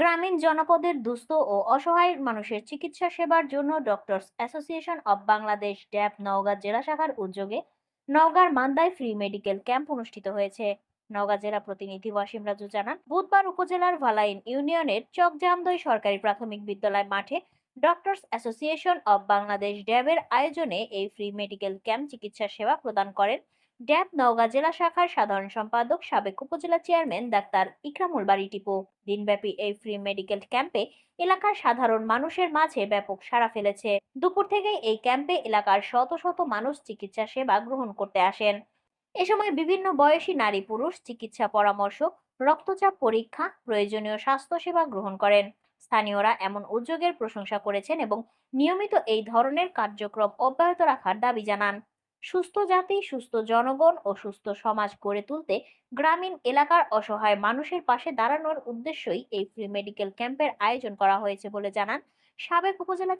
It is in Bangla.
গ্রামীণ জনপদের দুস্থ ও অসহায় মানুষের চিকিৎসা সেবার জন্য doctors association of Bangladesh, DAB Naogaon জেলা শাখার উদ্যোগে নওগাঁর মান্দায় ফ্রি মেডিকেল ক্যাম্প অনুষ্ঠিত হয়েছে। নওগাঁ জেলা প্রতিনিধি ওয়াসিম রাজু জানান, বুধবার উপজেলার ভালাইন ইউনিয়নের চকজামদই সরকারি প্রাথমিক বিদ্যালয় মাঠে ডক্টরস অ্যাসোসিয়েশন অব বাংলাদেশ ড্যাবের আয়োজনে এই ফ্রি মেডিকেল ক্যাম্প চিকিৎসা সেবা প্রদান করেন। ড্যাব নওগাঁ জেলা শাখার সাধারণ সম্পাদক, সাবেক উপজেলা চেয়ারম্যান ডাক্তার ইকরামুল বাড়ি টিপু। দিনব্যাপী এই ফ্রি মেডিকেল ক্যাম্পে এলাকার সাধারণ মানুষের মাঝে ব্যাপক সাড়া ফেলেছে। দুপুর থেকেই এই ক্যাম্পে এলাকার শত শত মানুষ চিকিৎসা সেবা গ্রহণ করতে আসেন। এ সময় বিভিন্ন বয়সী নারী পুরুষ চিকিৎসা পরামর্শ, রক্তচাপ পরীক্ষা, প্রয়োজনীয় স্বাস্থ্য সেবা গ্রহণ করেন। স্থানীয়রা এমন উদ্যোগের প্রশংসা করেছেন এবং নিয়মিত এই ধরনের কার্যক্রম অব্যাহত রাখার দাবি জানান। সুস্থ জাতি, সুস্থ জনগণ ও সুস্থ সমাজ গড়ে তুলতে গ্রামীণ এলাকার অসহায় মানুষের পাশে দাঁড়ানোর উদ্দেশ্যই এই ফ্রি মেডিকেল ক্যাম্পের আয়োজন করা হয়েছে বলে জানান সাবেক উপজেলা